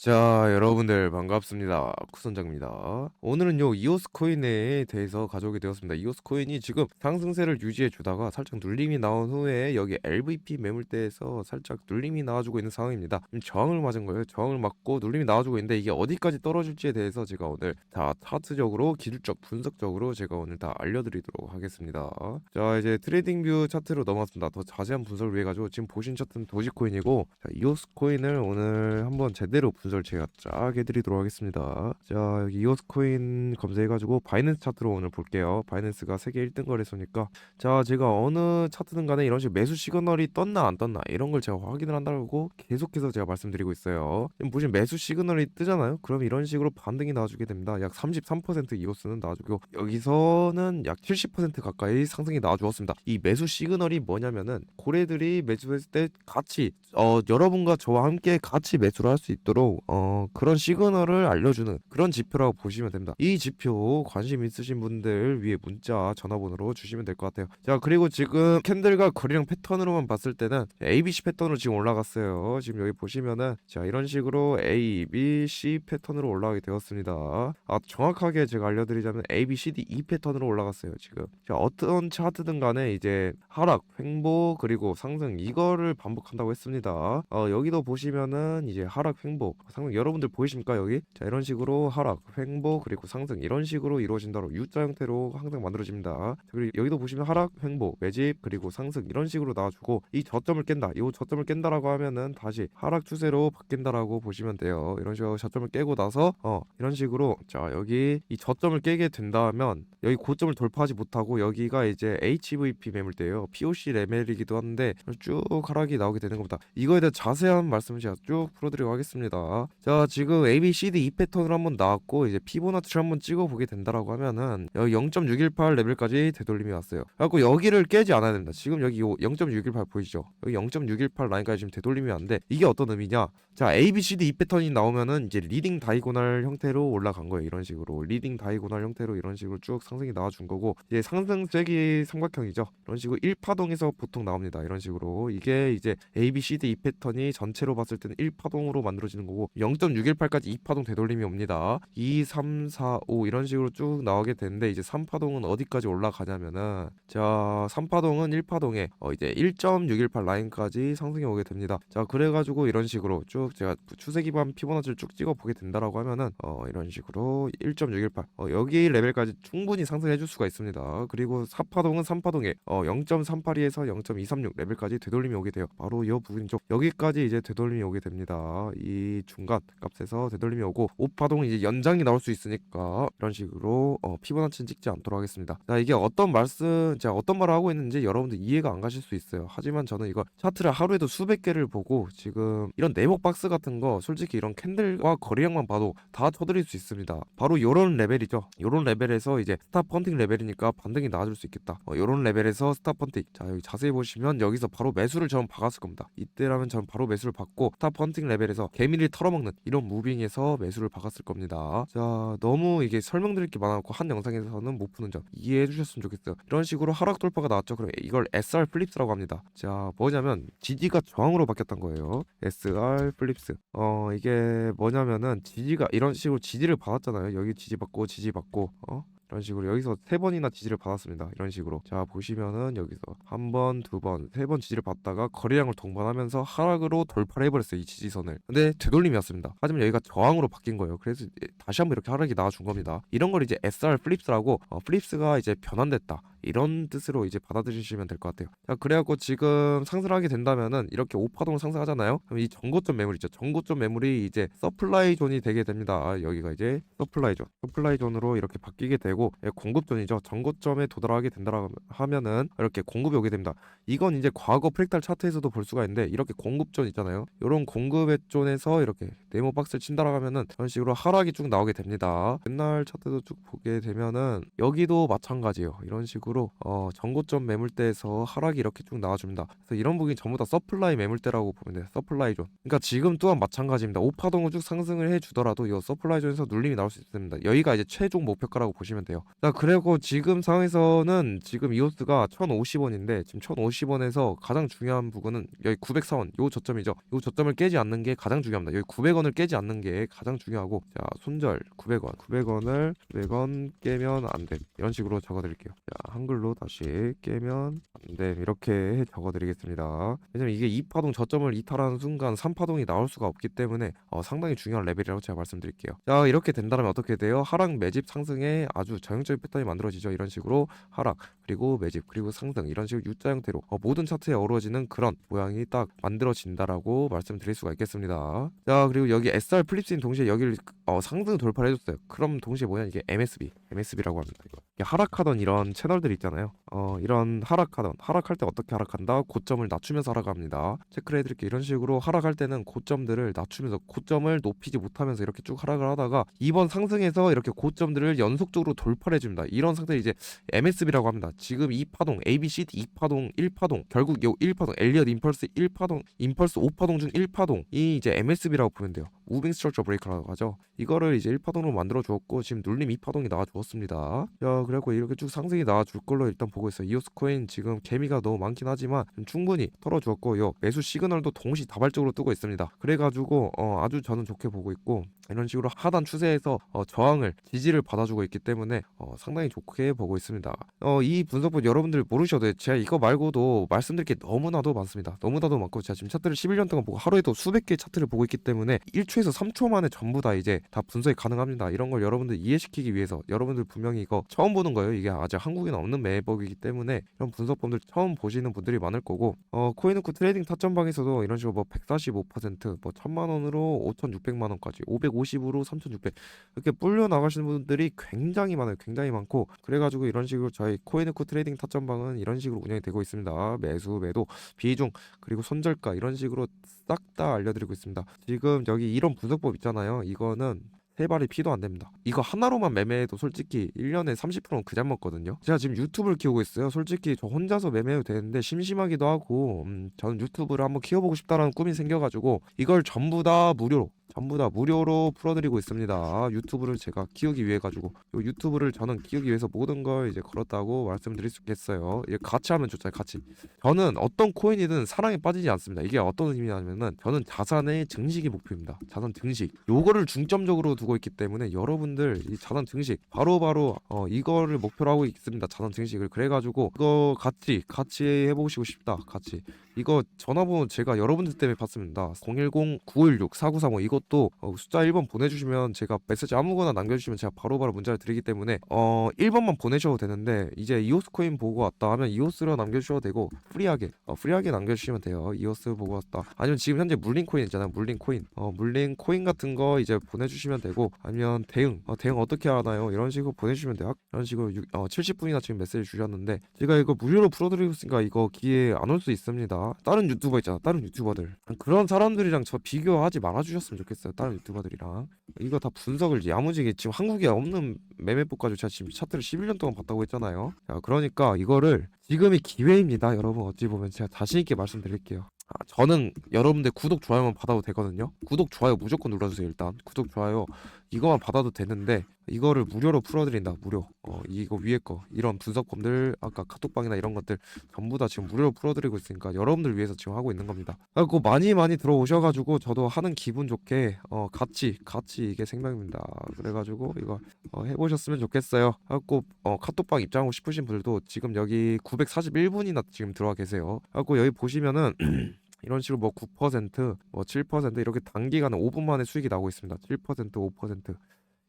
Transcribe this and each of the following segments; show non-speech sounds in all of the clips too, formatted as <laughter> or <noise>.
자, 여러분들 반갑습니다. 쿠선장입니다. 오늘은요, 이오스 코인에 대해서 가져오게 되었습니다. 이오스 코인이 지금 상승세를 유지해 주다가 살짝 눌림이 나온 후에 여기 LVP 매물대에서 살짝 눌림이 나와주고 있는 상황입니다. 저항을 맞은 거예요. 저항을 맞고 눌림이 나와주고 있는데 이게 어디까지 떨어질지에 대해서 제가 오늘 다 차트적으로 기술적 분석적으로 제가 오늘 다 알려드리도록 하겠습니다. 자, 이제 트레이딩 뷰 차트로 넘어왔습니다. 더 자세한 분석을 위해 가지고 지금 보신 차트는 도지코인이고 자, 이오스 코인을 오늘 한번 제대로 분석 을 제가 쫙 해드리도록 하겠습니다. 자, 여기 이오스 코인 검색해가지고 바이낸스 차트로 오늘 볼게요. 바이낸스가 세계 1등 거래소니까 자, 제가 어느 차트든 간에 이런 식으로 매수 시그널이 떴나 안 떴나 이런 걸 제가 확인을 한다고 계속해서 제가 말씀드리고 있어요. 지금 보시면 매수 시그널이 뜨잖아요. 그럼 이런 식으로 반등이 나와주게 됩니다. 약 33% 이오스는 나와주고 여기서는 약 70% 가까이 상승이 나와주었습니다. 이 매수 시그널이 뭐냐면은 고래들이 매수했을 때 같이 어 여러분과 저와 함께 같이 매수를 할 수 있도록 어 그런 시그널을 알려주는 그런 지표라고 보시면 됩니다. 이 지표 관심 있으신 분들 위에 문자 전화번호로 주시면 될 것 같아요. 자 그리고 지금 캔들과 거리량 패턴으로만 봤을 때는 ABC 패턴으로 지금 올라갔어요. 지금 여기 보시면은 자 이런 식으로 A, B, C 패턴으로 올라가게 되었습니다. 아 정확하게 제가 알려드리자면 A, B, C, D, E 패턴으로 올라갔어요. 지금 자 어떤 차트든 간에 이제 하락, 횡보 그리고 상승 이거를 반복한다고 했습니다. 어 여기도 보시면은 이제 하락, 횡보, 상승 여러분들 보이십니까 여기? 자 이런 식으로 하락, 횡보 그리고 상승 이런 식으로 이루어진다로 U자 형태로 항상 만들어집니다. 자, 그리고 여기도 보시면 하락, 횡보, 매집 그리고 상승 이런 식으로 나와주고 이 저점을 깬다. 이 저점을 깬다라고 하면은 다시 하락 추세로 바뀐다라고 보시면 돼요. 이런 식으로 저점을 깨고 나서 어 이런 식으로 자 여기 이 저점을 깨게 된다면 여기 고점을 돌파하지 못하고 여기가 이제 HVP 매물대예요. POC 레벨이기도 한데 쭉 하락이 나오게 되는 겁니다. 이거에 대한 자세한 말씀을 제가 쭉 풀어드리도록 하겠습니다. 자 지금 A, B, C, D 이 패턴으로 한번 나왔고 이제 피보나치를 한번 찍어보게 된다라고 하면은 여기 0.618 레벨까지 되돌림이 왔어요. 그래갖고 여기를 깨지 않아야 됩니다. 지금 여기 요0.618 보이시죠? 여기 0.618 라인까지 지금 되돌림이 왔는데 이게 어떤 의미냐? 자 A, B, C, D 이 패턴이 나오면은 이제 리딩 다이고널 형태로 올라간 거예요. 이런 식으로 리딩 다이고널 형태로 이런 식으로 쭉 상승이 나와준 거고 이제 상승세기 삼각형이죠. 이런 식으로 1파동에서 보통 나옵니다. 이런 식으로 이게 이제 A, B, C, D 이 패턴이 전체로 봤을 때는 1파동으로 만들어지는 거고 0.618까지 2파동 되돌림이 옵니다. 2, 3, 4, 5 이런 식으로 쭉 나오게 되는데 이제 3파동은 어디까지 올라가냐면은 자 3파동은 1파동에 어 이제 1.618 라인까지 상승이 오게 됩니다. 자 그래가지고 이런 식으로 쭉 제가 추세 기반 피보나치를 쭉 찍어 보게 된다라고 하면은 어 이런 식으로 1.618 어 여기 레벨까지 충분히 상승해 줄 수가 있습니다. 그리고 4파동은 3파동에 어 0.382에서 0.236 레벨까지 되돌림이 오게 돼요. 바로 이 부분이죠. 여기까지 이제 되돌림이 오게 됩니다. 이 중간 값에서 되돌림이 오고 5파동은 이제 연장이 나올 수 있으니까 이런 식으로 어 피보나치는 찍지 않도록 하겠습니다. 자 이게 어떤 말씀 제가 어떤 말을 하고 있는지 여러분들 이해가 안 가실 수 있어요. 하지만 저는 이거 차트를 하루에도 수백 개를 보고 지금 이런 네모 박스 같은 거 솔직히 이런 캔들과 거래량만 봐도 다 쳐드릴 수 있습니다. 바로 요런 레벨이죠. 요런 레벨에서 이제 스탑 펀팅 레벨이니까 반등이 나와줄 수 있겠다. 어, 요런 레벨에서 스탑 펀팅. 자 여기 자세히 보시면 여기서 바로 매수를 저는 박았을 겁니다. 이때라면 저는 바로 매수를 받고 스탑 펀팅 레벨에서 개미를 털어 먹는 이런 무빙에서 매수를 박았을 겁니다. 자 너무 이게 설명드릴 게 많아갖고 한 영상에서는 못 푸는 점 이해해 주셨으면 좋겠어요. 이런 식으로 하락 돌파가 나왔죠. 그럼 이걸 SR 플립스라고 합니다. 자 뭐냐면 지지가 저항으로 바뀌었던 거예요. SR 플립스. 어 이게 뭐냐면은 지지가 이런 식으로 지지를 받았잖아요. 여기 지지 받고 지지 받고 어 이런 식으로 여기서 세 번이나 지지를 받았습니다. 이런 식으로 자 보시면은 여기서 한 번, 두 번, 세 번 지지를 받다가 거래량을 동반하면서 하락으로 돌파를 해버렸어요 이 지지선을. 근데 되돌림이었습니다. 하지만 여기가 저항으로 바뀐 거예요. 그래서 다시 한번 이렇게 하락이 나와준 겁니다. 이런 걸 이제 SR 플립스라고 어, 플립스가 이제 변환됐다. 이런 뜻으로 이제 받아들이시면 될 것 같아요. 자, 그래갖고 지금 상승 하게 된다면은 이렇게 5파동을 상승하잖아요. 그럼 이 전고점 매물 있죠. 전고점 매물이 이제 서플라이 존이 되게 됩니다. 아, 여기가 이제 서플라이 존, 서플라이 존으로 이렇게 바뀌게 되고 예, 공급 존이죠. 전고점에 도달하게 된다라고 하면은 이렇게 공급이 오게 됩니다. 이건 이제 과거 프랙탈 차트에서도 볼 수가 있는데 이렇게 공급 존 있잖아요. 이런 공급의 존에서 이렇게 네모 박스를 친다라고 하면은 이런 식으로 하락이 쭉 나오게 됩니다. 옛날 차트도 쭉 보게 되면은 여기도 마찬가지예요. 이런 식으로 어, 전고점 매물대에서 하락이 이렇게 쭉 나와줍니다. 그래서 이런 부분이 전부 다 서플라이 매물대라고 보면 돼요. 서플라이 존. 그러니까 지금 또한 마찬가지입니다. 5파동을 쭉 상승을 해주더라도 이 서플라이 존에서 눌림이 나올 수 있습니다. 여기가 이제 최종 목표가라고 보시면 돼요. 돼요. 자, 그리고 지금 상황에서는 지금 이오스가 1,050원인데 지금 1,050원에서 가장 중요한 부분은 여기 904원 요 저점이죠. 요 저점을 깨지 않는 게 가장 중요합니다. 여기 900원을 깨지 않는 게 가장 중요하고 자, 손절 900원. 900원을 900원 깨면 안 돼. 이런 식으로 적어 드릴게요. 자, 한글로 다시 깨면 안 돼. 이렇게 적어 드리겠습니다. 왜냐면 이게 2파동 저점을 이탈하는 순간 3파동이 나올 수가 없기 때문에 어, 상당히 중요한 레벨이라고 제가 말씀드릴게요. 자, 이렇게 된다면 어떻게 돼요? 하락 매집 상승에 아주 전형적인 패턴이 만들어지죠. 이런 식으로 하락 그리고 매집 그리고 상승 이런 식으로 U자 형태로 어, 모든 차트에 어우러지는 그런 모양이 딱 만들어진다라고 말씀드릴 수가 있겠습니다. 자, 그리고 여기 SR 플립스인 동시에 여기를 어, 상승 돌파를 해줬어요. 그럼 동시에 뭐냐 이게 MSB, MSB라고 합니다. 하락하던 이런 채널들 있잖아요. 어, 이런 하락하던 하락할 때 어떻게 하락한다? 고점을 낮추면서 하락합니다. 체크를 해드릴게요. 이런 식으로 하락할 때는 고점들을 낮추면서 고점을 높이지 못하면서 이렇게 쭉 하락을 하다가 이번 상승에서 이렇게 고점들을 연속적으로 돌 파를 해줍니다. 이런 상태를 이제 MSB라고 합니다. 지금 2파동, ABCD 2파동, 1파동, 결국 요 1파동, 엘리엇 임펄스 1파동, 임펄스 5파동 중 1파동이 이제 MSB라고 보면 돼요. 무빙 스트럭처 브레이크라고 하죠. 이거를 이제 1파동으로 만들어 주었고 지금 눌림 2파동이 나와 주었습니다. 자, 그래갖고 이렇게 쭉 상승이 나와 줄 걸로 일단 보고 있어요. 이오스 코인 지금 개미가 너무 많긴 하지만 좀 충분히 털어 주었고 요 매수 시그널도 동시 다발적으로 뜨고 있습니다. 그래가지고 어, 아주 저는 좋게 보고 있고 이런 식으로 하단 추세에서 어, 저항을 지지를 받아주고 있기 때문에 어, 상당히 좋게 보고 있습니다. 어, 이 분석본 여러분들 모르셔도. 제가 이거 말고도 말씀드릴 게 너무나도 많습니다. 너무나도 많고 제가 지금 차트를 11년 동안 보고 하루에도 수백 개의 차트를 보고 있기 때문에 1초에서 3초 만에 전부 다 이제 다 분석이 가능합니다. 이런 걸 여러분들 이해시키기 위해서 여러분들 분명히 이거 처음 보는 거예요. 이게 아직 한국에는 없는 매법이기 때문에 이런 분석본들 처음 보시는 분들이 많을 거고 어, 코인후크 트레이딩 타점방에서도 이런 식으로 뭐 145%뭐 1000만 원으로 5600만 원까지 550으로 3600 이렇게 불려 나가시는 분들이 굉장히 많아요. 굉장히 많고 그래가지고 이런 식으로 저희 코인후크 트레이딩 타점방은 이런 식으로 운영이 되고 있습니다. 매수, 매도, 비중 그리고 손절가 이런 식으로 싹 다 알려드리고 있습니다. 지금 여기 이런 분석법 있잖아요. 이거는 세 발이 피도 안 됩니다. 이거 하나로만 매매해도 솔직히 1년에 30%는 그냥 먹거든요. 제가 지금 유튜브를 키우고 있어요. 솔직히 저 혼자서 매매해도 되는데 심심하기도 하고 음, 저는 유튜브를 한번 키워보고 싶다라는 꿈이 생겨가지고 이걸 전부 다 무료로 전부 다 무료로 풀어드리고 있습니다. 유튜브를 제가 키우기 위해 가지고 요 유튜브를 저는 키우기 위해서 모든 걸 이제 걸었다고 말씀드릴 수 있겠어요. 같이 하면 좋잖아요. 같이. 저는 어떤 코인이든 사랑에 빠지지 않습니다. 이게 어떤 의미냐면은 저는 자산의 증식이 목표입니다. 자산 증식. 요거를 중점적으로 두고 있기 때문에 여러분들 이 자산 증식 바로바로 어 이거를 목표로 하고 있습니다. 자산 증식을 그래 가지고 이거 같이 같이 해보시고 싶다. 같이 이거 전화번호 제가 여러분들 때문에 받습니다. 010-916-4935 이것도 어, 숫자 1번 보내주시면 제가 메시지 아무거나 남겨주시면 제가 바로 바로 문자를 드리기 때문에 어 1번만 보내셔도 되는데 이제 이오스 코인 보고 왔다 하면 이오스로 남겨주셔도 되고 프리하게 어, 프리하게 남겨주시면 돼요. 이오스 보고 왔다. 아니면 지금 현재 물린 코인 있잖아요. 물린 코인 어 물린 코인 같은 거 이제 보내주시면 되고 아니면 대응 어, 대응 어떻게 하나요? 이런 식으로 보내주시면 돼요. 이런 식으로 육- 어, 70분이나 지금 메시지 주셨는데 제가 이거 무료로 풀어드리고 있으니까 이거 기회 안 올 수 있습니다. 다른 유튜버 있잖아. 다른 유튜버들 그런 사람들이랑 저 비교하지 말아주셨으면 좋겠어요. 다른 유튜버들이랑 이거 다 분석을 야무지게 지금 한국에 없는 매매법까지 제가 지금 차트를 11년 동안 봤다고 했잖아요. 자, 그러니까 이거를 지금이 기회입니다. 여러분 어찌 보면 제가 자신 있게 말씀드릴게요. 아, 저는 여러분들 구독 좋아요만 받아도 되거든요. 구독 좋아요 무조건 눌러주세요. 일단 구독 좋아요 이거만 받아도 되는데 이거를 무료로 풀어드린다. 무료. 어 이거 위에 거 이런 분석법들 아까 카톡방이나 이런 것들 전부 다 지금 무료로 풀어드리고 있으니까 여러분들 위해서 지금 하고 있는 겁니다. 그리고 많이 많이 들어오셔가지고 저도 하는 기분 좋게 어 같이 같이 이게 생명입니다. 그래가지고 이거 어, 해보셨으면 좋겠어요. 하고 어, 카톡방 입장하고 싶으신 분들도 지금 여기 941분이나 지금 들어와 계세요. 하고 여기 보시면은 <clears throat> 이런 식으로 뭐 9%, 뭐 7% 이렇게 단기간에 5분 만에 수익이 나오고 있습니다. 7%, 5%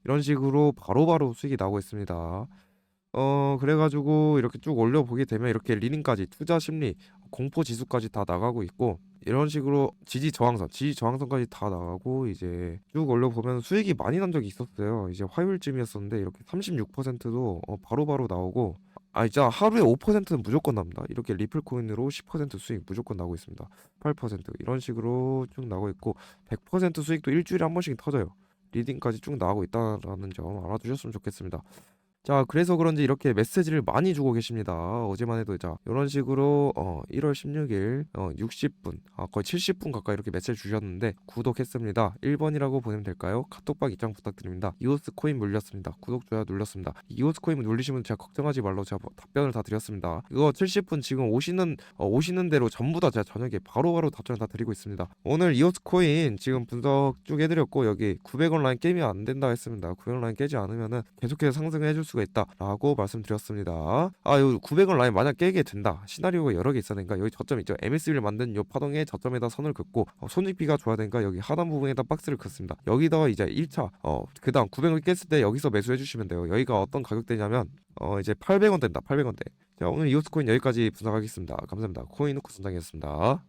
이런 식으로 바로바로 수익이 나오고 있습니다. 어 그래가지고 이렇게 쭉 올려 보게 되면 이렇게 리딩까지 투자 심리, 공포 지수까지 다 나가고 있고 이런 식으로 지지 저항선, 지지 저항선까지 다 나가고 이제 쭉 올려 보면 수익이 많이 난 적이 있었어요. 이제 화요일쯤이었었는데 이렇게 36%도 어, 바로바로 나오고 아 진짜 하루에 5%는 무조건 납니다. 이렇게 리플 코인으로 10% 수익 무조건 나오고 있습니다. 8% 이런 식으로 쭉 나오고 있고 100% 수익도 일주일에 한 번씩 터져요. 리딩까지 쭉 나오고 있다라는 점 알아두셨으면 좋겠습니다. 자 그래서 그런지 이렇게 메시지를 많이 주고 계십니다. 어제만 해도 자 이런 식으로 어 1월 16일 어 60분 아 거의 70분 가까이 이렇게 메시지 주셨는데 구독했습니다. 1번이라고 보내면 될까요? 카톡방 입장 부탁드립니다. 이오스 코인 물렸습니다. 구독 좋아요 눌렀습니다. 이오스 코인 눌리시면 제가 걱정하지 말라고 제가 뭐 답변을 다 드렸습니다. 이거 70분 지금 오시는 어, 오시는 대로 전부 다 제가 저녁에 바로 바로 답변을 다 드리고 있습니다. 오늘 이오스 코인 지금 분석 쭉 해드렸고 여기 900원 라인 깨면 안 된다 했습니다. 900원 라인 깨지 않으면은 계속해서 상승해 줄 수가 있다라고 말씀드렸습니다. 아, 요 900원 라인 만약 깨게 된다. 시나리오가 여러 개 있어야 되니까 여기 저점 있죠. MSB를 만든 요 파동의 저점에다 선을 긋고 어, 손익비가 좋아야 되니까 여기 하단 부분에다 박스를 긋습니다. 여기다가 이제 1차 어 그다음 900을 깼을 때 여기서 매수해 주시면 돼요. 여기가 어떤 가격대냐면 어 이제 800원 된다. 800원대. 자, 오늘 이오스 코인 여기까지 분석하겠습니다. 감사합니다. 코인 후크 선장이었습니다.